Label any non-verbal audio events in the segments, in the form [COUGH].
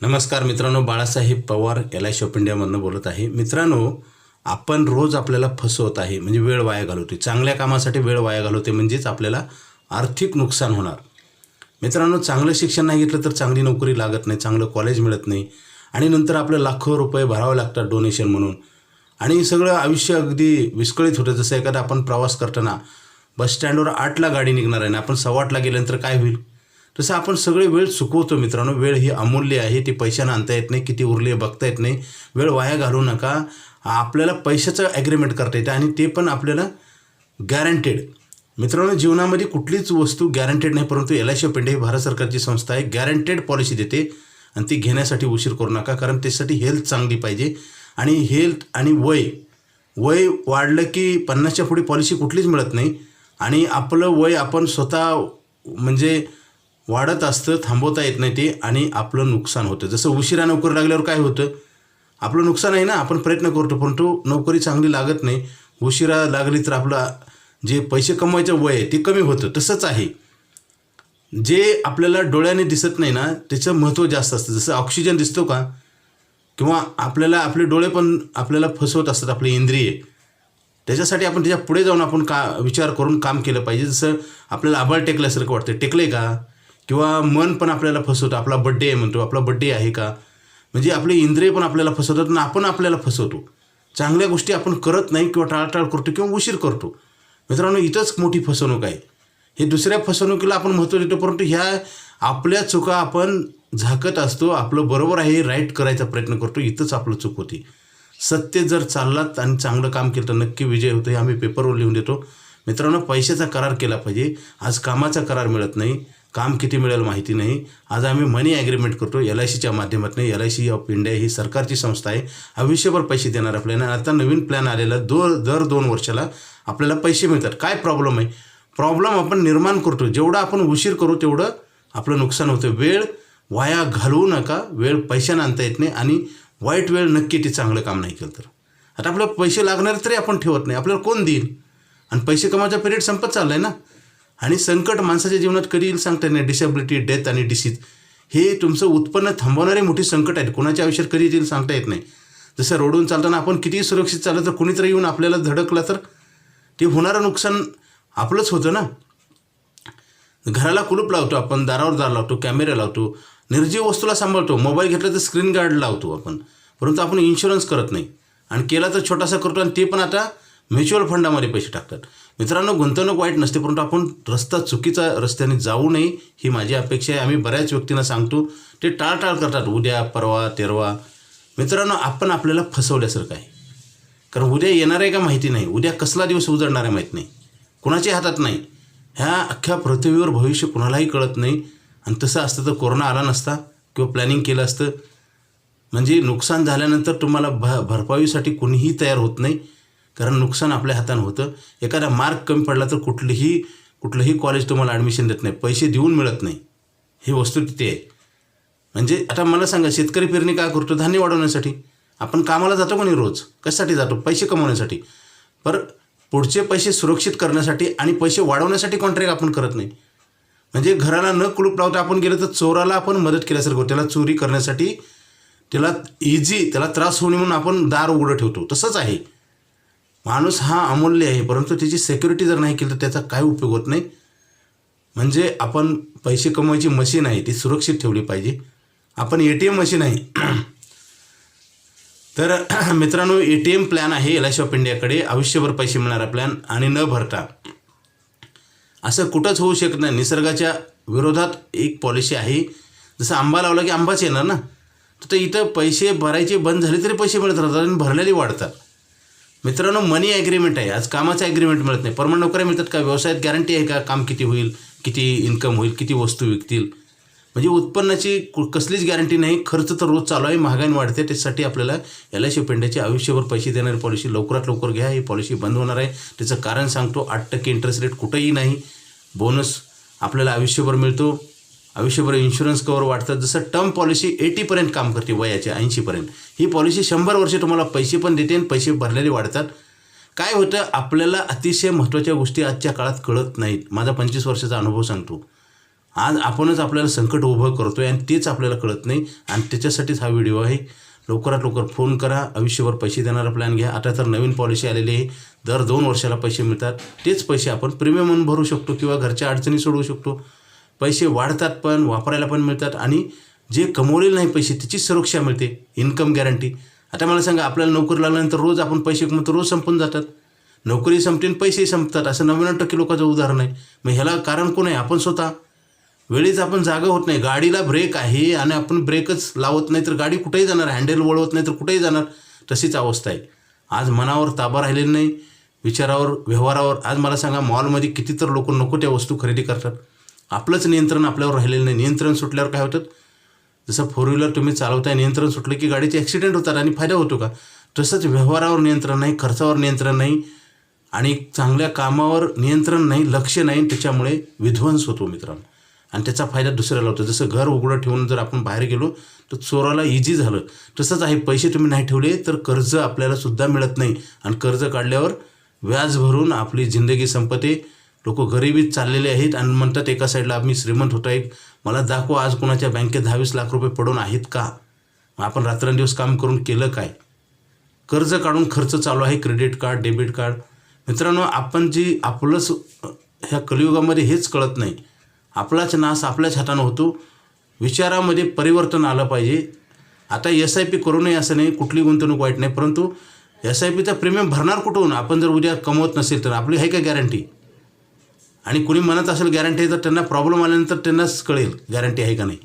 नमस्कार मित्रांनो Balasaheb Pawar L I of इंडियामधनं बोलत आहे. मित्रांनो आपण रोज आपल्याला फसवत आहे म्हणजे वेळ वाया घालवते. चांगल्या कामासाठी वेळ वाया घालवते म्हणजेच आपल्याला आर्थिक नुकसान होणार. मित्रांनो चांगलं शिक्षण नाही घेतलं तर चांगली नोकरी लागत नाही चांगलं कॉलेज मिळत नाही. आणि नंतर आपलं लाखो रुपये भरावे लागतात डोनेशन म्हणून. आणि सगळं आयुष्य अगदी विस्कळीत होतं जसं एखादा आपण प्रवास करताना बस स्टँडवर आठला गाडी निघणार आहे ना आपण सव्वा आठला गेल्यानंतर काय होईल? तसं आपण सगळे वेळ चुकवतो मित्रांनो वेळ ही अमूल्य आहे ती पैशानं आणता येत नाही किती उरली आहे बघता येत नाही. वेळ वाया घालवू नका. आपल्याला पैशाचं ॲग्रीमेंट करता येतं आणि ते पण आपल्याला गॅरंटेड मित्रांनो जीवनामध्ये कुठलीच वस्तू गॅरंटेड नाही परंतु L I C of India ही भारत सरकारची संस्था आहे गॅरंटेड पॉलिसी देते आणि ती घेण्यासाठी उशीर करू नका कारण त्यासाठी हेल्थ चांगली पाहिजे. आणि हेल्थ आणि वय वय वाढलं की पन्नासच्या पुढे पॉलिसी कुठलीच मिळत नाही. आणि आपलं वय आपण स्वतः म्हणजे वाढत असतं थांबवता येत नाही ते आणि आपलं नुकसान होतं. जसं उशिरा नोकरी लागल्यावर काय होतं? आपलं नुकसान आहे ना आपण प्रयत्न करतो परंतु नोकरी चांगली लागत नाही. उशिरा लागली तर आपलं जे पैसे कमवायचं वय आहे ते कमी होतं. तसंच आहे. जे आपल्याला डोळ्याने दिसत नाही ना त्याचं महत्त्व जास्त असतं. जसं ऑक्सिजन दिसतो का? किंवा आपल्याला आपले डोळे पण आपल्याला फसवत असतात आपले इंद्रिय. त्याच्यासाठी आपण त्याच्या पुढे जाऊन आपण का विचार करून काम केलं पाहिजे. जसं आपल्याला आभाळ टेकल्यासारखं वाटतं. टेकले का? किंवा मन पण आपल्याला फसवतं. आपला बड्डे आहे म्हणतो. आपला बड्डे आहे का? म्हणजे आपले इंद्रिय पण आपल्याला फसवतात आणि आपण आपल्याला फसवतो. चांगल्या गोष्टी आपण करत नाही किंवा टाळाटाळ करतो किंवा उशीर करतो. मित्रांनो इथंच मोठी फसवणूक आहे. हे दुसऱ्या फसवणुकीला आपण महत्त्व देतो परंतु ह्या आपल्या चुका आपण झाकत असतो. आपलं बरोबर आहे राईट करायचा प्रयत्न करतो. इथंच आपलं चूक होती. सत्य जर चाललात आणि चांगलं काम केलं तर नक्की विजय होतो. हे आम्ही पेपरवर लिहून देतो. मित्रांनो पैशाचा करार केला पाहिजे. आज कामाचा करार मिळत नाही. काम किती मिळेल माहिती नाही. आज आम्ही मनी ॲग्रीमेंट करतो. एल आय सीच्या माध्यमातून L I C of India ही सरकारची संस्था आहे. आयुष्यभर पैसे देणार आपल्याला. आणि आता नवीन प्लॅन आलेला दो दर दोन वर्षाला आपल्याला पैसे मिळतात. काय प्रॉब्लेम आहे? प्रॉब्लेम आपण निर्माण करतो. जेवढं आपण उशीर करू तेवढं आपलं नुकसान होतं. वेळ वाया घालवू नका. वेळ पैशानं आणता येत नाही आणि वाईट वेळ नक्की ते चांगलं काम नाही केलं तर. आता आपल्याला पैसे लागणार तरी आपण ठेवत नाही. आपल्याला कोण देईल? आणि पैसे कमावायचा पिरियड संपत चालला आहे ना. आणि संकट माणसाच्या जीवनात कधी येईल सांगता येत नाही. डिसेबिलिटी डेथ आणि डिसीज हे तुमचं उत्पन्न थांबवणारे मोठी संकट आहेत. कोणाच्या आयुष्यात कधी येईल सांगता येत नाही. जसं रोडून चालताना आपण कितीही सुरक्षित चाललं तर कुणीतरी येऊन आपल्याला धडकलं तर ते होणारं नुकसान आपलंच होतं ना. घराला कुलूप लावतो आपण दारावर दार लावतो कॅमेरा लावतो निर्जीव वस्तूला सांभाळतो मोबाईल घेतला तर स्क्रीन गार्ड लावतो आपण. परंतु आपण इन्शुरन्स करत नाही. आणि केला तर छोटासा करतो आणि ते पण आता म्युच्युअल फंडामध्ये पैसे टाकतात. मित्रांनो गुंतवणूक वाईट नसते परंतु आपण रस्ता चुकीचा रस्त्याने जाऊ नये ही माझी अपेक्षा आहे. आम्ही बऱ्याच व्यक्तींना सांगतो ते टाळटाळ करतात उद्या परवा तेरवा. मित्रांनो आपण आपल्याला फसवल्यासारखं आहे. कारण उद्या येणार आहे का माहिती नाही. उद्या कसला दिवस उजळणार आहे माहीत नाही. कुणाच्या हातात नाही. ह्या अख्ख्या पृथ्वीवर भविष्य कुणालाही कळत नाही. आणि तसं असतं तर कोरोना आला नसता किंवा प्लॅनिंग केलं असतं. म्हणजे नुकसान झाल्यानंतर तुम्हाला भ भरपाईसाठी कुणीही तयार होत नाही. कारण नुकसान आपल्या हातानं होतं. एखादा मार्क कमी पडला तर कुठलीही कुठलंही कॉलेज तुम्हाला ॲडमिशन देत नाही. पैसे देऊन मिळत नाही. ही वस्तू तिथे आहे. म्हणजे आता मला सांगा शेतकरी पेरणी काय करतो? धान्य वाढवण्यासाठी. आपण कामाला जातो कोणी रोज? कशासाठी जातो? पैसे कमवण्यासाठी. पर पुढचे पैसे सुरक्षित करण्यासाठी आणि पैसे वाढवण्यासाठी कॉन्ट्रॅक्ट आपण करत नाही. म्हणजे घराला न कुलूप लावता आपण गेलं तर चोराला आपण मदत केल्यासारखं त्याला चोरी करण्यासाठी त्याला इझी त्याला त्रास होऊ म्हणून आपण दार उघडं ठेवतो. तसंच आहे. माणूस हा अमूल्य आहे परंतु त्याची सिक्युरिटी जर नाही केली तर त्याचा काय उपयोग होत नाही? म्हणजे आपण पैसे कमवायची मशीन आहे ती सुरक्षित ठेवली पाहिजे. आपण ए टी एम मशीन आहे. [CLEARS THROAT] तर [CLEARS THROAT] मित्रांनो ए टी एम प्लॅन आहे एल आय ऑफ इंडियाकडे आयुष्यभर पैसे मिळणारा प्लॅन आणि न भरता. असं कुठंच होऊ शकत नाही. निसर्गाच्या विरोधात एक पॉलिसी आहे. जसं आंबा लावला की आंबाच येणार ना? तर इथं पैसे भरायचे बंद झाले तरी पैसे मिळत राहतात आणि भरलेले वाढतात. मित्रांनो मनी ॲग्रीमेंट आहे. आज कामाचं ॲग्रीमेंट मिळत नाही. परमनंट नोकऱ्या मिळतात का? व्यवसायात गॅरंटी आहे का? काम किती होईल? किती इन्कम होईल? किती वस्तू विकतील? म्हणजे उत्पन्नाची कसलीच गॅरंटी नाही. खर्च तर रोज चालू आहे. महागाई वाढते. त्याच्यासाठी आपल्याला एल आय सी पेंड्याची आयुष्यभर पैसे देणारी पॉलिसी लवकरात लवकर घ्या. ही पॉलिसी बंद होणार आहे. त्याचं कारण सांगतो आठ टक्के इंटरेस्ट रेट कुठंही नाही. बोनस आपल्याला आयुष्यभर मिळतो. आयुष्यभर इन्शुरन्स कवर वाढतात. जसं टर्म पॉलिसी एटीपर्यंत काम करते वयाच्या ऐंशीपर्यंत ही पॉलिसी शंभर वर्ष तुम्हाला पैसे पण देते आणि पैसे भरलेले वाढतात. काय होतं? आपल्याला अतिशय महत्त्वाच्या गोष्टी आजच्या काळात कळत नाहीत. माझा पंचवीस वर्षाचा अनुभव सांगतो. आज आपणच आपल्याला संकट उभं करतो आहे आणि तेच आपल्याला कळत नाही. आणि त्याच्यासाठीच हा व्हिडिओ आहे. लवकरात लवकर फोन करा. आयुष्यभर पैसे देणारा प्लॅन घ्या. आता तर नवीन पॉलिसी आलेली आहे. दर दोन वर्षाला पैसे मिळतात. तेच पैसे आपण प्रीमियम म्हणून भरू शकतो किंवा घरच्या अडचणी सोडवू शकतो. पैसे वाढतात पण वापरायला पण मिळतात आणि जे कमवलेले नाही पैसे त्याची सुरक्षा मिळते इन्कम गॅरंटी आता मला सांगा आपल्याला नोकरी लागल्यानंतर रोज आपण पैसे कमवतो रोज संपून जातात. नोकरी संपते पैसेही संपतात. असं नव्याण्णव टक्के लोकांचं उदाहरण आहे. मग ह्याला कारण कोण आहे? आपण स्वतः. वेळेच आपण जागा होत नाही. गाडीला ब्रेक आहे आणि आपण ब्रेकच लावत नाही तर गाडी कुठेही जाणार हँडल वळवत नाही तर कुठेही जाणार तशीच अवस्था आहे. आज मनावर ताबा राहिलेला नाही. विचारावर व्यवहारावर. आज मला सांगा मॉलमध्ये किती तर लोक नको त्या वस्तू खरेदी करतात? आपलंच नियंत्रण आपल्यावर राहिलेलं नाही. नियंत्रण सुटल्यावर काय होतं? जसं फोर व्हीलर तुम्ही चालवताय नियंत्रण सुटलं की गाडीचे ॲक्सिडेंट होतात आणि फायदा होतो का? तसंच व्यवहारावर नियंत्रण नाही खर्चावर नियंत्रण नाही आणि चांगल्या कामावर नियंत्रण नाही लक्ष नाही त्याच्यामुळे विध्वंस होतो मित्रांनो. आणि त्याचा फायदा दुसऱ्याला होतो. जसं घर उघडं ठेवून जर आपण बाहेर गेलो तर चोराला इझी झालं. तसंच आहे पैसे तुम्ही नाही ठेवले तर कर्ज आपल्याला सुद्धा मिळत नाही. आणि कर्ज काढल्यावर व्याज भरून आपली जिंदगी संपते. लोक गरिबीत चाललेले आहेत आणि म्हणतात एका साईडला आम्ही श्रीमंत होतो आहे मला दाखवा आज कोणाच्या बँकेत दहावीस लाख रुपये पडून आहेत का? मग आपण रात्रंदिवस काम करून केलं काय? कर्ज काढून खर्च चालू आहे क्रेडिट कार्ड डेबिट कार्ड मित्रांनो आपण जी आपलंच ह्या कलियुगामध्ये हेच कळत नाही. आपलाच नाश आपल्याच हातानं होतो. विचारामध्ये परिवर्तन आलं पाहिजे. आता एस आय पी करू नये असं नाही कुठली गुंतवणूक वाईट नाही परंतु एस आय पीचा प्रीमियम भरणार कुठून? आपण जर उद्या कमवत नसेल तर आपली आहे का गॅरंटी आणि कुणी म्हणत असेल गॅरंटी तर त्यांना प्रॉब्लेम आल्यानंतर त्यांनाच कळेल गॅरंटी आहे का नाही.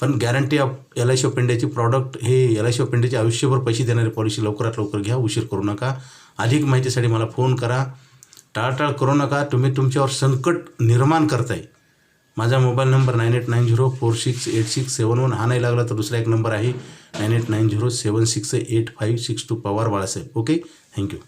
पण guarantee of L I C of इंडियाची प्रॉडक्ट हे एल आय सी ऑफ इंडियाची आयुष्यभर पैसे देणारी पॉलिसी लवकरात लवकर घ्या उशीर करू नका. अधिक माहितीसाठी मला फोन करा. टाळटाळ करू नका. तुम्ही तुमच्यावर संकट निर्माण करताय. माझा mobile number nine eight nine zero four six eight six seven one हा नाही लागला तर दुसरा एक नंबर आहे. Nine eight nine zero seven six eight five six two Pawar Balasaheb. Okay thank you